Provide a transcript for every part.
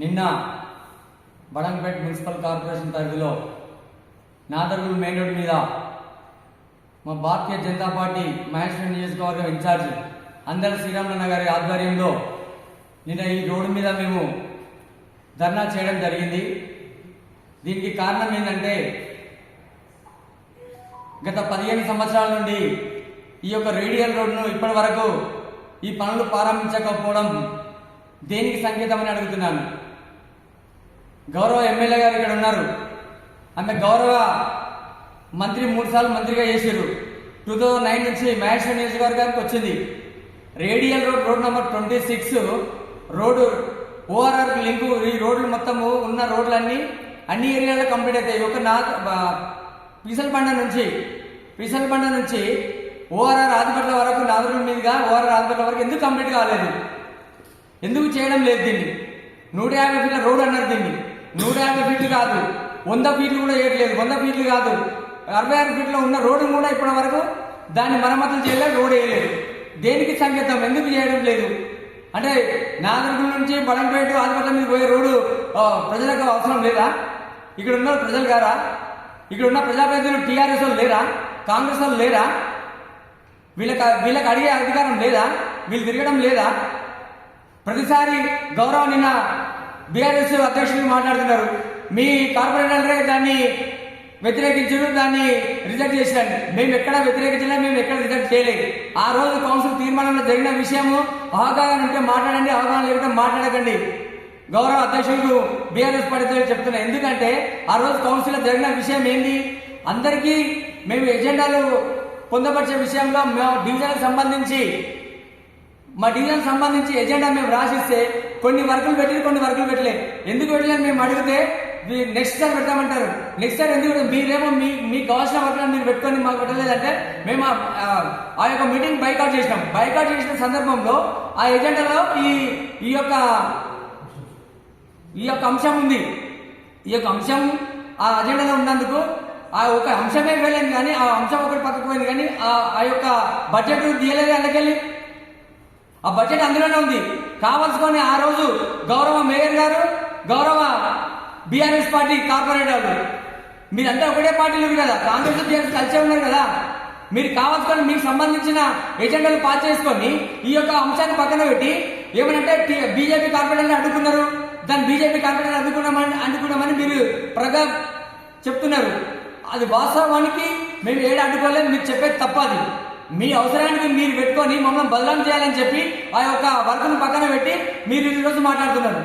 నిన్న Badangpet municipal corporation పరిధిలో Nadargul main road మీద మా భారతీయ జనతా పార్టీ మహేశ్వర నియోజకవర్గం ఇన్ఛార్జ్ అందరి శ్రీరామన్న గారి ఆధ్వర్యంలో నిన్న ఈ రోడ్డు మీద మేము ధర్నా చేయడం జరిగింది. దీనికి కారణం ఏంటంటే గత పదిహేను సంవత్సరాల నుండి ఈ యొక్క రేడియల్ రోడ్ను ఇప్పటి వరకు ఈ పనులు ప్రారంభించకపోవడం దేనికి సంకేతమని అడుగుతున్నాను. గౌరవ ఎమ్మెల్యే గారు ఇక్కడ ఉన్నారు. ఆమె గౌరవ మంత్రి మూడు సార్లు మంత్రిగా చేశారు టూ థౌజండ్ నైన్ నుంచి మహేశ్వర నియోజకవర్గానికి వచ్చింది. Radial road road number twenty six road ORR link ఈ రోడ్లు మొత్తము ఉన్న రోడ్లన్నీ అన్ని ఏరియాలో కంప్లీట్ అవుతాయి. ఒక నా పీసలబండ నుంచి పీసలబండ నుంచి ఓఆర్ఆర్ ఆదిపట్ల వరకు నాదరుల మీదుగా ఓఆర్ఆర్ ఆదిపట్ల వరకు ఎందుకు కంప్లీట్ కాలేదు? ఎందుకు చేయడం లేదు దీన్ని? నూట యాభై ఫీట్ల రోడ్ అన్నారు దీన్ని. నూట యాభై ఫీట్లు కాదు. వంద ఫీట్లు కూడా వేయట్లేదు వంద ఫీట్లు కాదు. అరవై ఆరు ఫీట్లో ఉన్న రోడ్డు కూడా ఇప్పటి వరకు దాన్ని మరమ్మతులు చేయలేదు రోడ్ వేయలేదు. దేనికి సంకేతం? ఎందుకు చేయడం లేదు? అంటే నాగరికుల నుంచి బలంపేట ఆదిపట్ల మీద పోయే రోడ్డు ప్రజలకు అవసరం లేదా? ఇక్కడ ఉన్న ప్రజలు గారా? ఇక్కడ ఉన్న ప్రజాప్రతినిధులు టీఆర్ఎస్ వాళ్ళు లేరా? కాంగ్రెస్ వాళ్ళు లేరా? వీళ్ళకి వీళ్ళకి అడిగే అధికారం లేదా? వీళ్ళు తిరగడం లేదా? ప్రతిసారి గౌరవ నిన్న బీఆర్ఎస్ అధ్యక్షులు మాట్లాడుతున్నారు. మీ కార్పొరేటర్లే దాన్ని వ్యతిరేకించడం దాన్ని రిజెక్ట్ చేసిరండి మేము ఎక్కడ వ్యతిరేకించలేదు మేము ఎక్కడ రిజెక్ట్ చేయలేదు. ఆ రోజు కౌన్సిల్ తీర్మానంలో జరిగిన విషయము అవగాహన ఉంటే మాట్లాడండి అవగాహన లేకుంటే మాట్లాడకండి. గౌరవ అధ్యక్షులు బీఆర్ఎస్ పడితే చెప్తున్నా. ఎందుకంటే ఆ రోజు కౌన్సిల్లో జరిగిన విషయం ఏంటి? అందరికీ మేము ఎజెండాలు పొందపరిచే విషయంలో మేము డివిజన్కి సంబంధించి మా డివిజన్ సంబంధించి ఎజెండా మేము రాసిస్తే కొన్ని వర్కులు పెట్టి కొన్ని వర్కులు పెట్టలే. ఎందుకు పెట్టలేదు మేము అడిగితే నెక్స్ట్ సార్ పెడతామంటారు. నెక్స్ట్ సార్ ఎందుకు మీరేమో మీ మీకు కావాల్సిన వర్కులను మీరు పెట్టుకొని మాకు పెట్టలేదంటే మేము ఆ- యొక్క మీటింగ్ బైకాట్ చేసినాం. బైకాట్ చేసిన సందర్భంలో ఆ ఎజెండాలో ఈ ఈ యొక్క ఈ యొక్క అంశం ఉంది. ఈ యొక్క అంశం ఆ అజెండాలో ఉన్నందుకు ఆ ఒక అంశమే వెళ్ళింది కానీ ఆ అంశం ఒకటి పక్కకు పోయింది కానీ ఆ ఆ యొక్క బడ్జెట్ తీయలేదు అందుకెళ్ళి ఆ బడ్జెట్ అందులోనే ఉంది. కావాల్సుకొని ఆ రోజు గౌరవ మేయర్ గారు గౌరవ బీఆర్ఎస్ పార్టీ కార్పొరేటర్లు మీరంతా ఒకటే పార్టీలు కదా కాంగ్రెస్ బీఆర్ఎస్ కలిసే ఉన్నారు కదా. మీరు కావాల్సుకొని మీకు సంబంధించిన ఎజెండాలు పాస్ చేసుకొని ఈ యొక్క అంశాన్ని పక్కన పెట్టి ఏమనంటే బీజేపీ కార్పొరేటర్ని అడ్డుకున్నారు. దాన్ని బీజేపీ కార్పొరేటర్ అడ్డుకున్నామని అడ్డుకున్నామని మీరు ప్రగా చెప్తున్నారు. అది వాస్తవానికి మేము ఏడు అడ్డుకోలేదు మీరు చెప్పేది తప్పది మీ అవసరానికి మీరు పెట్టుకొని మమ్మల్ని బదలాం చేయాలని చెప్పి ఆ యొక్క వర్క్ను పక్కన పెట్టి మీరు ఈరోజు మాట్లాడుతున్నారు.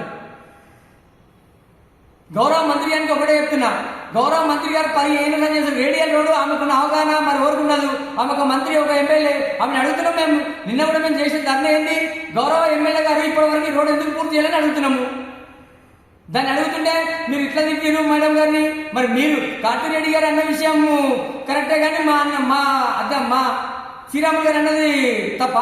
గౌరవ మంత్రి గారికి ఒకటే చెప్తున్నా. గౌరవ మంత్రి గారు పది ఏళ్ళు చేసిన రేడియల్ రోడ్డు ఆమెకున్న అవగాహన మరి ఎవరుకున్నది ఆమె ఒక మంత్రి ఒక ఎమ్మెల్యే ఆమెను అడుగుతున్నాం మేము. నిన్న కూడా మేము చేసిన ధర్నా ఏంది గౌరవ ఎమ్మెల్యే గారు ఇప్పటి వరకు రోడ్డు ఎందుకు పూర్తి చేయాలని అడుగుతున్నాము. దాన్ని అడుగుతుంటే మీరు ఇట్లా తిట్టిరు మేడం గారిని? మరి మీరు కార్తిరెడ్డి గారు అన్న విషయం కరెక్టే కానీ మా అన్న మా అద్ద మా శ్రీరాములు గారు అన్నది తప్ప?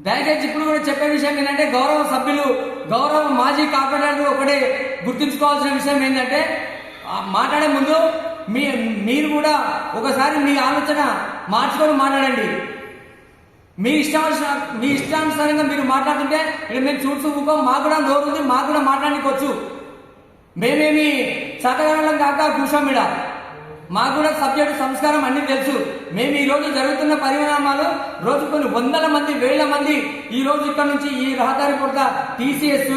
దయచేసి ఇప్పుడు కూడా చెప్పే విషయం ఏంటంటే గౌరవ సభ్యులు గౌరవ మాజీ కార్పొరేటర్ ఒకటే గుర్తుంచుకోవాల్సిన విషయం ఏంటంటే మాట్లాడే ముందు మీ మీరు కూడా ఒకసారి మీ ఆలోచన మార్చుకొని మాట్లాడండి. మీ ఇష్టానుస మీ ఇష్టానుసారంగా మీరు మాట్లాడుతుంటే ఇక్కడ మేము చూసుకో మాకు కూడా నోరు ఉంది మాకు కూడా మాట్లాడుకోవచ్చు మేమేమి చదవడం కాక కూర్చోం మాకు కూడా సబ్జెక్టు సంస్కారం అన్ని తెలుసు. మేము ఈ రోజు జరుగుతున్న పరిణామాలు రోజు కొన్ని వందల మంది వేల మంది ఈ రోజు ఇక్కడ నుంచి ఈ రహదారి పూర్త టీసీఎస్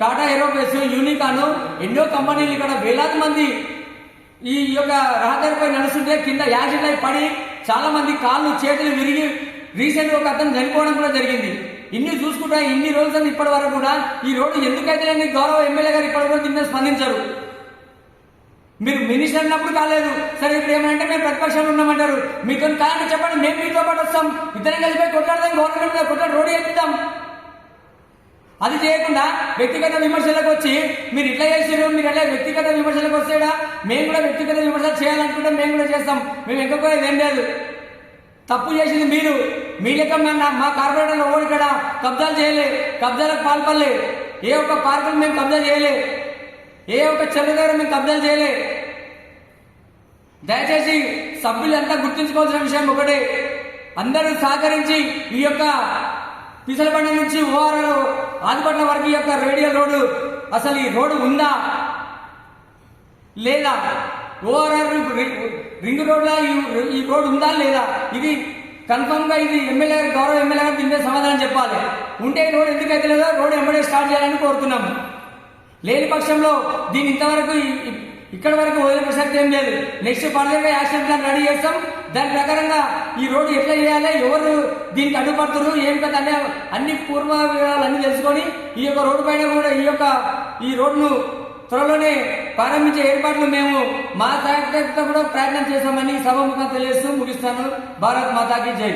టాటా ఏరోబేస్ యూనికాను ఎన్నో కంపెనీలు ఇక్కడ వేలాది మంది ఈ యొక్క రహదారిపై నడుస్తుంటే కింద యాక్సిడెంట్ అయి పడి చాలా మంది కాళ్ళు చేతులు విరిగి రీసెంట్ ఒక అతను చనిపోవడం కూడా జరిగింది. ఇన్ని చూసుకుంటా ఇన్ని రోజులు ఇప్పటి వరకు కూడా ఈ రోడ్డు ఎందుకైతే గౌరవ ఎమ్మెల్యే గారు ఇప్పటి వరకు దీని మీద స్పందించారు. మీరు మినిస్టర్ అన్నప్పుడు కాలేదు. సరే ఇప్పుడు ఏమంటే మేము ప్రతిపక్షంలో ఉన్నామంటారు. మీతో కాదంటే చెప్పండి మేము మీతో పాటు వస్తాం. ఇద్దరం కలిపి కొట్లాడదాం గవర్నమెంట్ మీద కొట్లాడి రోడ్డు ఎత్తుతాం అది చేయకుండా వ్యక్తిగత విమర్శలకు వచ్చి మీరు ఇట్లా చేసారు మీరు అలా వ్యక్తిగత విమర్శలకు వస్తేడా? మేము కూడా వ్యక్తిగత విమర్శలు చేయాలనుకుంటే మేము కూడా చేస్తాం. మేము ఎక్కకపోయేది ఏం లేదు. తప్పు చేసింది మీరు. మీ లెక్క మా- మా కార్పొరేటర్లు ఓడి కబ్జాలు చేయలే. కబ్జాలకు పాల్పడలే. ఏ ఒక్క పార్కులు మేము కబ్జా చేయలే. ఏ ఒక్క చెరువు దగ్గర మేము కబ్జాలు చేయలే. దయచేసి సభ్యులంతా గుర్తుంచుకోవాల్సిన విషయం ఒకటే. అందరూ సహకరించి ఈ యొక్క పిసలబండ నుంచి ఓఆర్ఆర్ ఆదిపట్ల వరకు ఈ యొక్క రేడియల్ రోడ్డు అసలు ఈ రోడ్డు ఉందా? లేదా? ఓఆర్ఆర్ రింగ్ రోడ్లో? ఈ- రోడ్డు ఉందా లేదా? ఇది కన్ఫర్మ్గా ఇది ఎమ్మెల్యే గారు గౌరవ ఎమ్మెల్యే గారు దీని సమాధానం చెప్పాలి. ఉంటే రోడ్డు రోడ్ ఎందుకు లేదో రోడ్ ఎమ్మెల్యే స్టార్ట్ చేయాలని కోరుతున్నాము లేని పక్షంలో దీని ఇంతవరకు ఇక్కడ వరకు వదిలే ప్రసక్తి ఏం లేదు. Next further action plan ready చేస్తాం. దాని ప్రకారంగా ఈ రోడ్డు ఎట్లా చేయాలి ఎవరు దీనికి అడ్డుపడుతున్నారు ఏం కదా అనే అన్ని పూర్వ వివరాలు అన్ని తెలుసుకొని ఈ యొక్క రోడ్డు పైన కూడా ఈ యొక్క ఈ రోడ్డును త్వరలోనే ప్రారంభించే ఏర్పాట్లు మేము మా సాయకులతో కూడా ప్రయత్నం చేస్తామని సభముఖం తెలియజేస్తూ ముగిస్తాను. భారత్ మాతాకి జై.